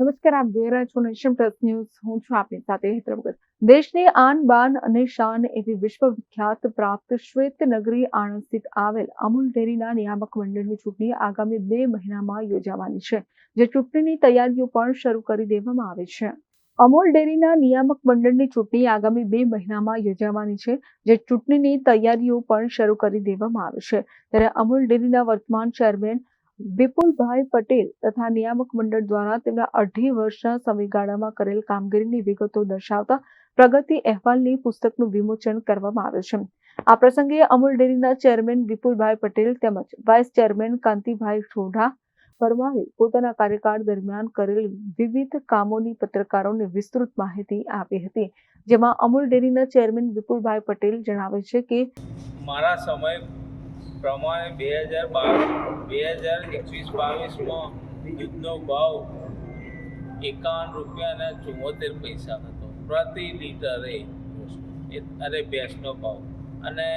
નમસ્કાર, આપ જોઈ રહ્યા છો નેશન પ્લસ ન્યૂઝ. હું છું આપની સાથે ભગત. દેશની આન, બાન અને શાન એવી વિશ્વવિખ્યાત પ્રાપ્ત શ્વેત નગરી આણંદ સ્થિત આવેલ અમૂલ ડેરીના નિયામક મંડળની ચૂંટણી આગામી બે મહિનામાં યોજાવાની છે, જે ચૂંટણીની તૈયારીઓ પણ શરૂ કરી દેવામાં આવી છે. અમૂલ ડેરીના નિયામક મંડળની ચૂંટણી આગામી બે મહિનામાં યોજાવાની છે, જે ચૂંટણીની તૈયારીઓ પણ શરૂ કરી દેવામાં આવી છે. ત્યારે અમૂલ ડેરીના વર્તમાન ચેરમેન વિપુલભાઈ પટેલ તથા નિયામક મંડળ દ્વારા તેમના અઢી વર્ષના સમયગાળામાં કરેલ કામગીરીની વિગતો દર્શાવતા પ્રગતિ અહેવાલની પુસ્તકનું વિમોચન કરવામાં આવ્યું છે. આ પ્રસંગે અમૂલ ડેરીના ચેરમેન વિપુલભાઈ પટેલ તેમજ વાઇસ ચેરમેન કાંતિભાઈ સોઢા પરમારે પોતાના કાર્યકાળ દરમિયાન કરેલ વિવિધ કામોની પત્રકારોને વિસ્તૃત માહિતી આપી હતી. જેમાં અમૂલ ડેરીના ચેરમેન વિપુલભાઈ પટેલ જણાવે છે કે મારા સમય પ્રમાણે બે હજાર બાવીસ બે હજાર એકવીસ બાવીસમાં દૂધનો ભાવ એકાવન રૂપિયા ચુમ્મોતેર પૈસા હતો. પ્રતિ લીટરે અરે ભેંસનો ભાવ. અને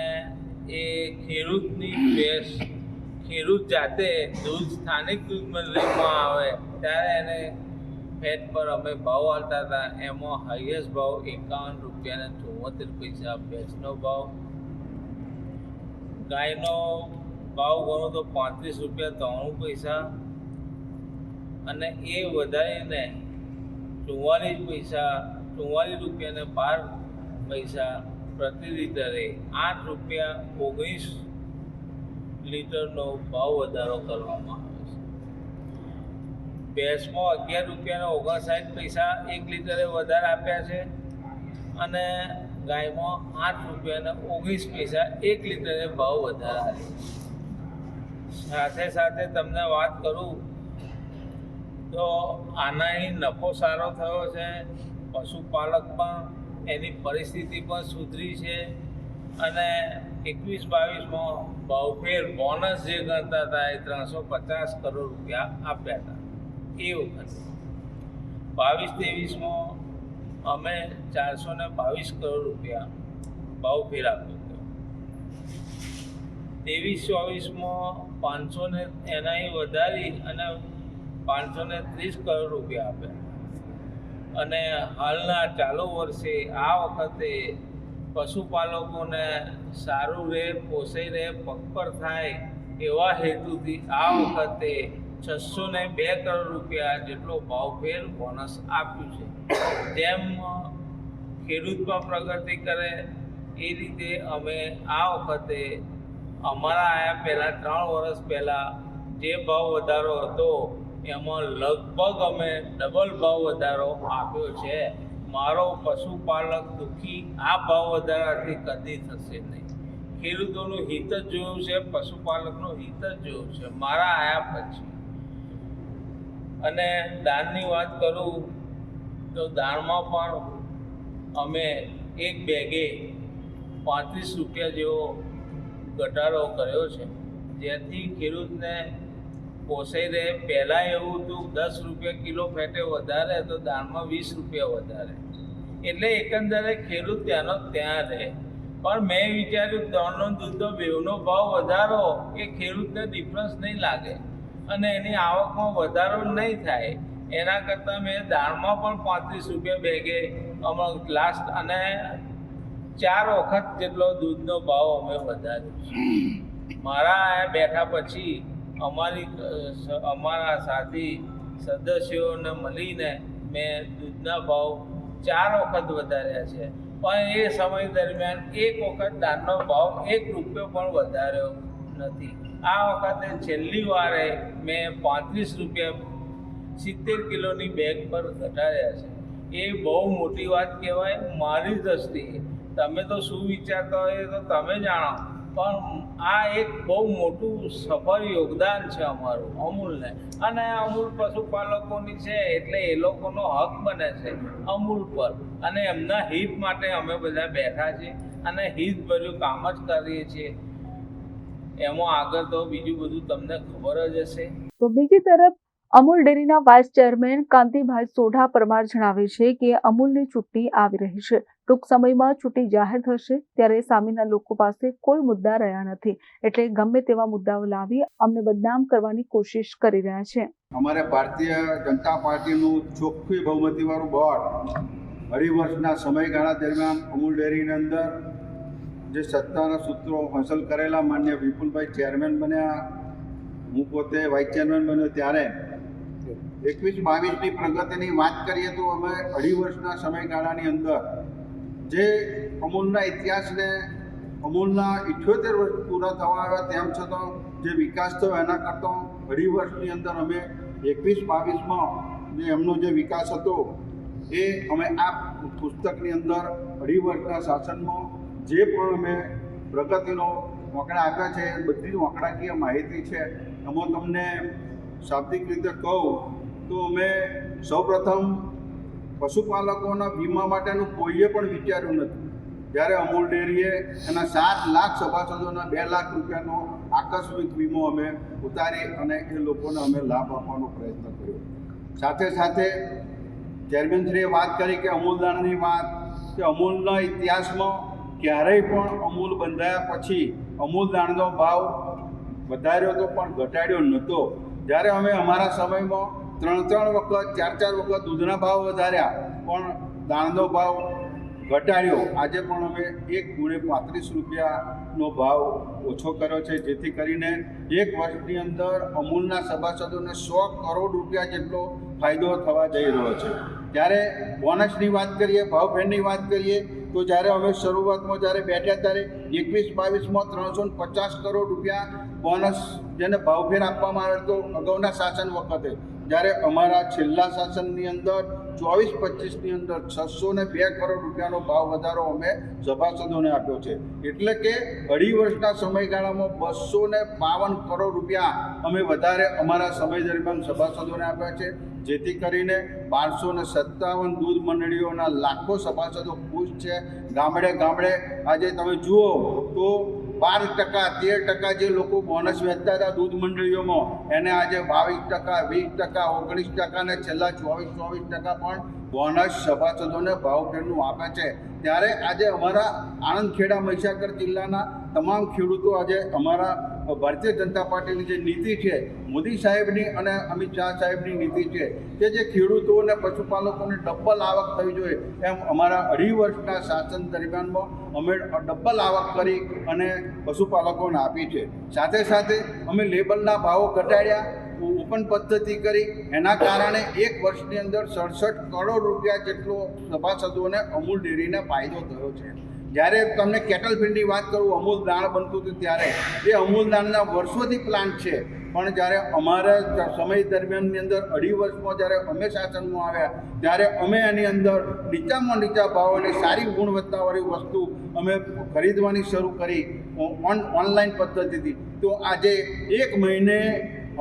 એ ખેડૂતની ભેંસ, ખેડૂત જાતે દૂધ, સ્થાનિક દૂધ મંડળીમાં આવે, ત્યારે એને ફેટ પર અમે ભાવ આવતા હતા. એમાં હાઈએસ્ટ ભાવ એકાવન રૂપિયા અને ચુમ્મોતેર પૈસા, ભેંસનો ભાવ ગાયનો ભાવ ગણો તો પાંત્રીસ રૂપિયા ત્રાણું પૈસા અને એ વધારીને ચુમ્માલીસ પૈસા ચુમ્માલીસ રૂપિયા ને બાર પૈસા પ્રતિ લીટરે આઠ રૂપિયા ઓગણીસ લીટરનો ભાવ વધારો કરવામાં આવે છે. ભેંસમાં અગિયાર રૂપિયાના ઓગણસાઠ પૈસા એક લીટરે વધારે આપ્યા છે અને ગાયમાં આઠ રૂપિયાના ઓગણીસ પૈસા એક લીટરે ભાવ વધારે સાથે સાથે તમને વાત કરું તો આનાથી નફો સારો થયો છે, પશુપાલક પણ એની પરિસ્થિતિ પણ સુધરી છે અને એકવીસ બાવીસમાં ભાવફેર બોનસ જે ગણતા હતા એ ત્રણસો પચાસ કરોડ રૂપિયા આપ્યા હતા. એ વખતે. બાવીસ ત્રેવીસમાં અમે ચારસો ને બાવીસ કરોડ રૂપિયા ભાવફેર આપ્યો હતો ત્રેવીસ ચોવીસમાં પાંચસો ને એનાથી વધારી અને પાંચસો ને ત્રીસ કરોડ રૂપિયા આપ્યા. અને હાલના ચાલુ વર્ષે આ વખતે પશુપાલકોને સારું રહે પોસાઈ રહે પગપર થાય એવા હેતુથી આ વખતે છસો ને બે કરોડ રૂપિયા જેટલો ભાવભેર બોનસ આપ્યું છે. તેમ ખેડૂતમાં પ્રગતિ કરે એ રીતે અમે આ વખતે અમારા આયા પહેલાં, ત્રણ વર્ષ પહેલાં જે ભાવ વધારો હતો, એમાં લગભગ અમે ડબલ ભાવ વધારો આપ્યો છે. મારો પશુપાલક દુઃખી આ ભાવ વધારાથી કદી થશે નહીં. ખેડૂતોનું હિત જ જોયું છે, પશુપાલકનું હિત જ જોયું છે. મારા આયા પછી અને દાનની વાત કરું તો દાનમાં પણ અમે એક બેગે પાંત્રીસ રૂપિયા જેવો ઘટાડો કર્યો છે. જેથી ખેડૂતને પોસાઈ રહે. પહેલાં એવું હતું દસ રૂપિયા કિલો ફેટે વધારે, તો દાળમાં વીસ રૂપિયા વધારે. એટલે એકંદરે ખેડૂત ત્યાંનો ત્યાં રહે. પણ મેં વિચાર્યું ત્રણનો દૂધનો બેવનો ભાવ વધારો એ ખેડૂતને ડિફરન્સ નહીં લાગે. અને એની આવકમાં વધારો નહીં થાય, એના કરતાં મેં દાળમાં પણ પાંત્રીસ રૂપિયા બેગે અમારો લાસ્ટ અને ચાર વખત જેટલો દૂધનો ભાવ અમે વધાર્યો. મારા બેઠા પછી અમારી અમારા સાથી સદસ્યોને મળીને મેં દૂધના ભાવ ચાર વખત વધાર્યા છે. પણ એ સમય દરમિયાન એક વખત દાળનો ભાવ એક રૂપિયો પણ વધાર્યો નથી. આ વખતે છેલ્લી વારે મેં પાંત્રીસ રૂપિયા સિત્તેર કિલોની બેગ પર ઘટાડ્યા છે. એ બહુ મોટી વાત કહેવાય, મારી દ્રષ્ટિએ. તમે તો શું વિચારતા હોય તો તમે જાણો. પણ આ એક બહુ મોટું સફળ યોગદાન છે અમારું, અમૂલને. અને અમૂલ પશુપાલકોની છે, એટલે એ લોકોનો હક બને છે, અમૂલ પર. અને એમના હિત માટે અમે બધા બેઠા છીએ અને હિતભર્યું કામ જ કરીએ છીએ. એમાં આગળ તો બીજું બધું તમને ખબર જ હશે. તો બીજી તરફ અમૂલ ડેરીના વાઇસ ચેરમેન કાંતિભાઈ સોઢા પરમાર જણાવે છે કે અમૂલની ચૂંટણી આવી રહી છે. ટૂંક સમયમાં ચૂંટણી જાહેર થશે ત્યારે સામેના લોકો પાસે કોઈ મુદ્દા રહ્યા નથી. એટલે ગમે તેવા મુદ્દાઓ લાવી અમને બદનામ કરવાની કોશિશ કરી રહ્યા છે. અમારે ભારતીય જનતા પાર્ટીનું ચોખ્ખી બહુમતીવાળું બોર્ડ અઢી વર્ષના સમયગાળા દરમિયાન અમૂલ ડેરીની અંદર જે સત્તાના સૂત્રો હાંસલ કરેલા માન્ય વિપુલભાઈ ચેરમેન બન્યા, હું પોતે વાઇસ ચેરમેન બન્યો ત્યારે. એકવીસ બાવીસની પ્રગતિની વાત કરીએ તો અમે અઢી વર્ષના સમયગાળાની અંદર જે અમૂલના ઇતિહાસને અમૂલના ઇઠ્યોતેર વર્ષ પૂરા થવા આવ્યા તેમ છતાં જે વિકાસ થયો એના કરતાં અઢી વર્ષની અંદર અમે એકવીસ બાવીસમાં જે એમનો જે વિકાસ હતો એ અમે આ પુસ્તકની અંદર અઢી વર્ષના શાસનમાં જે પણ અમે પ્રગતિનો આંકડા આપ્યા છે એ બધી આંકડાકીય માહિતી છે, એમાં તમને શાબ્દિક રીતે કહું તો અમે સૌપ્રથમ પશુપાલકોના વીમા માટેનું કોઈએ પણ વિચાર્યું નથી. જ્યારે અમૂલ ડેરીએ એના સાત લાખ સભાસદોના બે લાખ રૂપિયાનો આકસ્મિક વીમો અમે ઉતારી અને એ લોકોને અમે લાભ આપવાનો પ્રયત્ન કર્યો. સાથે સાથે ચેરમેનશ્રીએ વાત કરી કે અમૂલદાણની વાત, કે અમૂલના ઇતિહાસમાં ક્યારેય પણ અમૂલ બંધાયા પછી અમૂલ દાણનો ભાવ વધાર્યો તો પણ ઘટાડ્યો નહોતો. જ્યારે અમે અમારા સમયમાં ત્રણ ત્રણ વખત, ચાર ચાર વખત દૂધના ભાવ વધાર્યા, પણ દાણનો ભાવ ઘટાડ્યો. આજે પણ અમે એક ગુણે પાંત્રીસ રૂપિયાનો ભાવ ઓછો કર્યો છે, જેથી કરીને એક વર્ષની અંદર અમૂલના સભાસદોને સો કરોડ રૂપિયા જેટલો ફાયદો થવા જઈ રહ્યો છે. ત્યારે બોનસની વાત કરીએ, ભાવફેરની વાત કરીએ તો જ્યારે અમે શરૂઆતમાં જ્યારે બેઠ્યા ત્યારે એકવીસ, બાવીસમાં ત્રણસો પચાસ કરોડ રૂપિયા બોનસ જેને ભાવફેર આપવામાં આવ્યો હતો અગાઉના શાસન વખતે. જ્યારે અમારા છેલ્લા શાસનની અંદર ચોવીસ પચીસની અંદર છસો ને બે કરોડ રૂપિયાનો ભાવ વધારો અમે સભાસદોને આપ્યો છે. એટલે કે અઢી વર્ષના સમયગાળામાં બસો ને બાવન કરોડ રૂપિયા અમે વધારે અમારા સમય દરમિયાન સભાસદોને આપ્યા છે. જેથી કરીને બારસો ને સત્તાવન દૂધ મંડળીઓના લાખો સભાસદો ખુશ છે. ગામડે ગામડે આજે તમે જુઓ તો બાર ટકા, તેર ટકા જે લોકો બોનસ વેચતા હતા દૂધ મંડળીઓમાં, એને આજે બાવીસ ટકા, વીસ ટકા, ઓગણીસ ટકા અને છેલ્લા ચોવીસ ચોવીસ ટકા પણ બોનસ સભાસદોને ભાવફેરનું આપે છે. ત્યારે આજે અમારા આણંદ ખેડા મહીસાગર જિલ્લાના તમામ ખેડૂતો આજે અમારા ભારતીય જનતા પાર્ટીની જે નીતિ છે, મોદી સાહેબની અને અમિત શાહ સાહેબની નીતિ છે, કે જે ખેડૂતો અને પશુપાલકોને ડબલ આવક થવી જોઈએ, એમ અમારા અઢી વર્ષના શાસન દરમિયાનમાં અમે ડબલ આવક કરી અને પશુપાલકોને આપી છે. સાથે સાથે અમે લેબલના ભાવો ઘટાડ્યા, ઓપન પદ્ધતિ કરી, એના કારણે એક વર્ષની અંદર સડસઠ કરોડ રૂપિયા જેટલો સભાસદોને અમૂલ ડેરીને ફાયદો થયો છે. જ્યારે તમને કેટલ ફીડની વાત કરું, અમૂલ દાણ બનતું હતું ત્યારે. એ અમૂલ દાણના વર્ષોથી પ્લાન્ટ છે. પણ જ્યારે અમારા સમય દરમિયાનની અંદર અઢી વર્ષમાં જ્યારે અમે શાસનમાં આવ્યા, ત્યારે અમે એની અંદર નીચામાં નીચા ભાવોની સારી ગુણવત્તાવાળી વસ્તુ અમે ખરીદવાની શરૂ કરી ઓન ઓનલાઈન પદ્ધતિથી. તો આજે એક મહિને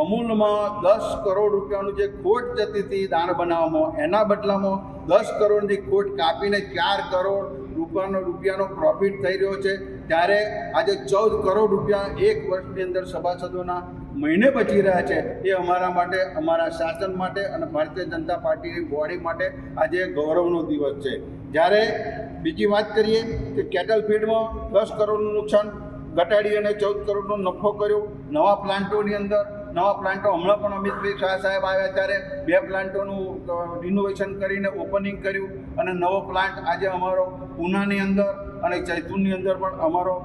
અમૂલમાં દસ કરોડ રૂપિયાનું જે ખોટ જતી હતી દાણ બનાવવામાં, એના બદલામાં દસ કરોડની ખોટ કાપીને ચાર કરોડ રૂપિયાનો રૂપિયાનો પ્રોફિટ થઈ રહ્યો છે. ત્યારે આજે ચૌદ કરોડ રૂપિયા એક વર્ષની અંદર સભાસદોના મહિને બચી રહ્યા છે. એ અમારા માટે, અમારા શાસન માટે અને ભારતીય જનતા પાર્ટીની બોડી માટે આજે ગૌરવનો દિવસ છે. જ્યારે બીજી વાત કરીએ કે કેટલ ફીડમાં દસ કરોડનું નુકસાન, ઘટાડી અને ચૌદ કરોડનો નફો કર્યો. નવા પ્લાન્ટોની અંદર નવા પ્લાન્ટો હમણાં પણ અમિતભાઈ શાહ સાહેબ આવ્યા ત્યારે બે પ્લાન્ટોનું રિનોવેશન કરીને ઓપનિંગ કર્યું અને નવો પ્લાન્ટ આજે અમારો પૂનાની અંદર અને જૈતુનની અંદર પણ અમારો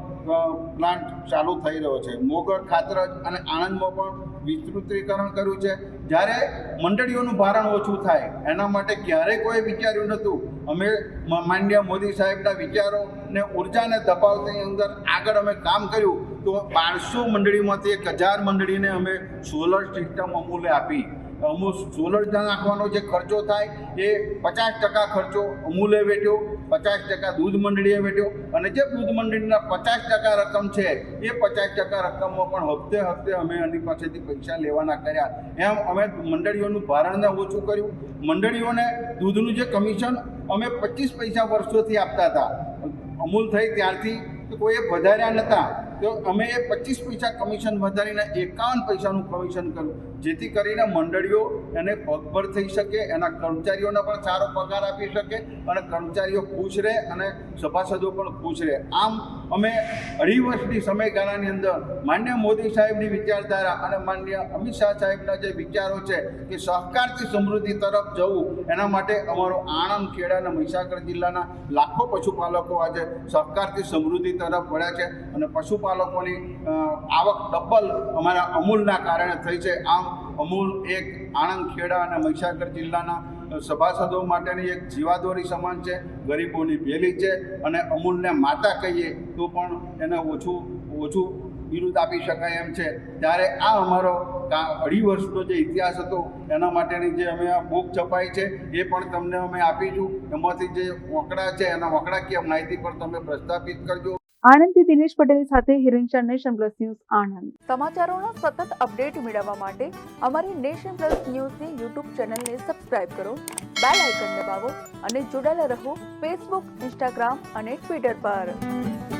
પ્લાન્ટ ચાલુ થઈ રહ્યો છે. મોગર, ખાતરજ અને આણંદમાં પણ વિસ્તૃતીકરણ કર્યું છે. જ્યારે મંડળીઓનું ભારણ ઓછું થાય, એના માટે ક્યારેય કોઈ વિચાર્યું નહોતું? અમે માંડ્યા મોદી સાહેબના વિચારો ને ઉર્જાને દબાવની અંદર આગળ અમે કામ કર્યું. તો બારસો મંડળીમાંથી એક હજાર મંડળીને અમે સોલર સિસ્ટમ અમૂલે આપી. અમૂલ સોલર નાખવાનો જે ખર્ચો થાય એ પચાસ ટકા ખર્ચો અમૂલે વેઠ્યો, પચાસ ટકા દૂધ મંડળીએ વેઠ્યો અને જે દૂધ મંડળીના પચાસ ટકા રકમ છે, એ પચાસ ટકા રકમમાં પણ હપ્તે હપ્તે અમે એની પાસેથી પૈસા લેવાના કર્યા. એમ અમે મંડળીઓનું ભારણને ઓછું કર્યું. મંડળીઓને દૂધનું જે કમિશન અમે પચીસ પૈસા વર્ષોથી આપતા હતા. અમૂલ થઈ ત્યારથી કોઈએ વધાર્યા નહોતા તો અમે પચીસ પૈસા કમિશન વધારીને એકાવન પૈસાનું કમિશન કર્યું. જેથી કરીને મંડળીઓ એને પગભર થઈ શકે, એના કર્મચારીઓને પણ સારો પગાર આપી શકે અને કર્મચારીઓ ખુશ રહે અને સભાસદો પણ ખુશ રહે. આમ અમે અઢી વર્ષની સમયગાળાની અંદર માન્ય મોદી સાહેબની વિચારધારા અને માન્ય અમિત શાહ સાહેબના જે વિચારો છે કે સહકારથી સમૃદ્ધિ તરફ જવું, એના માટે અમારો આણંદ, ખેડા અને મહીસાગર જિલ્લાના લાખો પશુપાલકો આજે સહકારથી સમૃદ્ધિ તરફ વળ્યા છે અને પશુપાલકોની આવક ડબલ અમારા અમૂલના કારણે થઈ છે. આમ અમૂલ, એક આણંદ, ખેડા અને મહીસાગર જિલ્લાના સભાસદો માટેની એક જીવાદોરી સમાન છે, ગરીબોની ભેલી છે અને અમૂલને માતા કહીએ તો પણ એને ઓછું ઓછું બિરુદ આપી શકાય એમ છે. ત્યારે આ અમારો અઢી વર્ષનો જે ઇતિહાસ હતો, એના માટેની જે અમે આ બુક છપાઈ છે, એ પણ તમને અમે આપીશું. એમાંથી જે વકડા છે, એના વકડાકીય માહિતી પર તમે પ્રસ્થાપિત કરજો. આણંદથી દિનેશ પટેલ સાથે Hiren Nation Plus News Anand. સમાચારોનો સતત અપડેટ મેળવવા માટે અમારી નેશન પ્લસ ન્યૂઝની યુટ્યુબ ચેનલને સબસ્ક્રાઇબ કરો, બેલ આઇકન દબાવો અને જોડાયેલા રહો ફેસબુક, ઇન્સ્ટાગ્રામ અને ટ્વિટર પર.